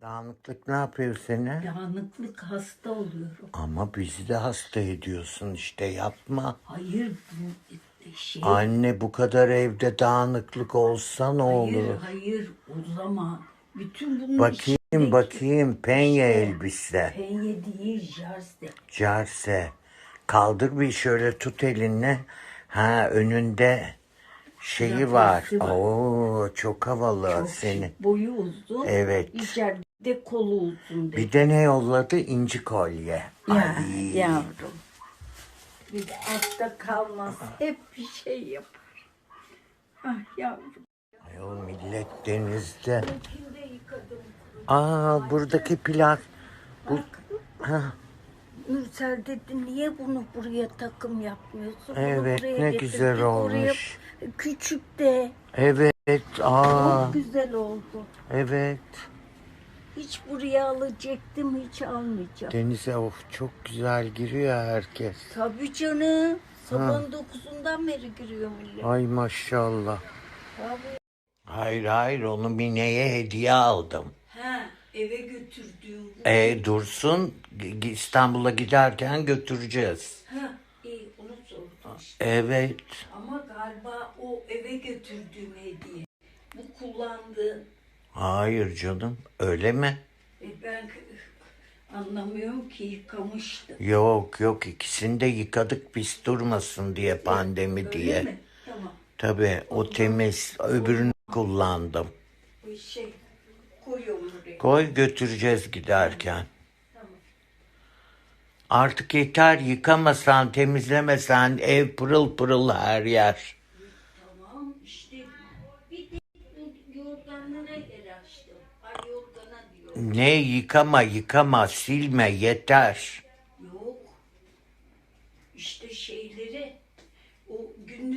Dağınıklık ne yapıyor seni? Dağınıklık hasta oluyorum. Ama bizi de hasta ediyorsun işte yapma. Hayır bu şey. Anne bu kadar evde dağınıklık olsa ne hayır olur? hayır o zaman bütün bunun Bakayım içindeki bakayım penye İşte. elbise. Penye değil jarse. Carse. Kaldır bir şöyle tut elinle. Ha önünde şeyi var. var. Oo çok havalı Çok seni. şık, Boyu uzun. Evet. İçeride kolu uzun. Bir de ne yolladı? İnci kolye. Ya Ay. yavrum. Bir de altta kalmaz. Hep bir şey yapar. Ah yavrum. Ayol millet denizde. Aa buradaki plak. Bu, ha, Mürsel dedi niye bunu buraya takım yapmıyorsun? Bunu Evet, buraya ne getirdik, güzel oraya- olmuş. Küçük de evet. Aa çok güzel oldu. evet. Hiç buraya alacaktım hiç almayacağım. Denize of çok güzel giriyor herkes. Tabii canım. Sabahın dokuzundan beri giriyor millet. Ay maşallah. Tabii. Hayır hayır onu Mine'ye hediye aldım. Eve götürdüğüm bu. E dursun İstanbul'a giderken götüreceğiz. Ha iyi onu sordum. Evet. Ama galiba o eve götürdüğüm hediye. Bu kullandığı. Hayır canım öyle mi? E ben anlamıyorum ki yıkamıştı. Yok yok ikisini de yıkadık biz durmasın diye pandemi Öyle diye. mi? Tamam. Tabii o temiz öbürünü kullandım. Bu şey. Koy götüreceğiz giderken. Artık yeter yıkamasan temizlemesen ev pırıl pırıl her yer. Tamam işte bir de bu yorganlara yer açtım. Ay yorgana diyor. Ne yıkama yıkama silme yeter. Yok. İşte şeyleri o günlük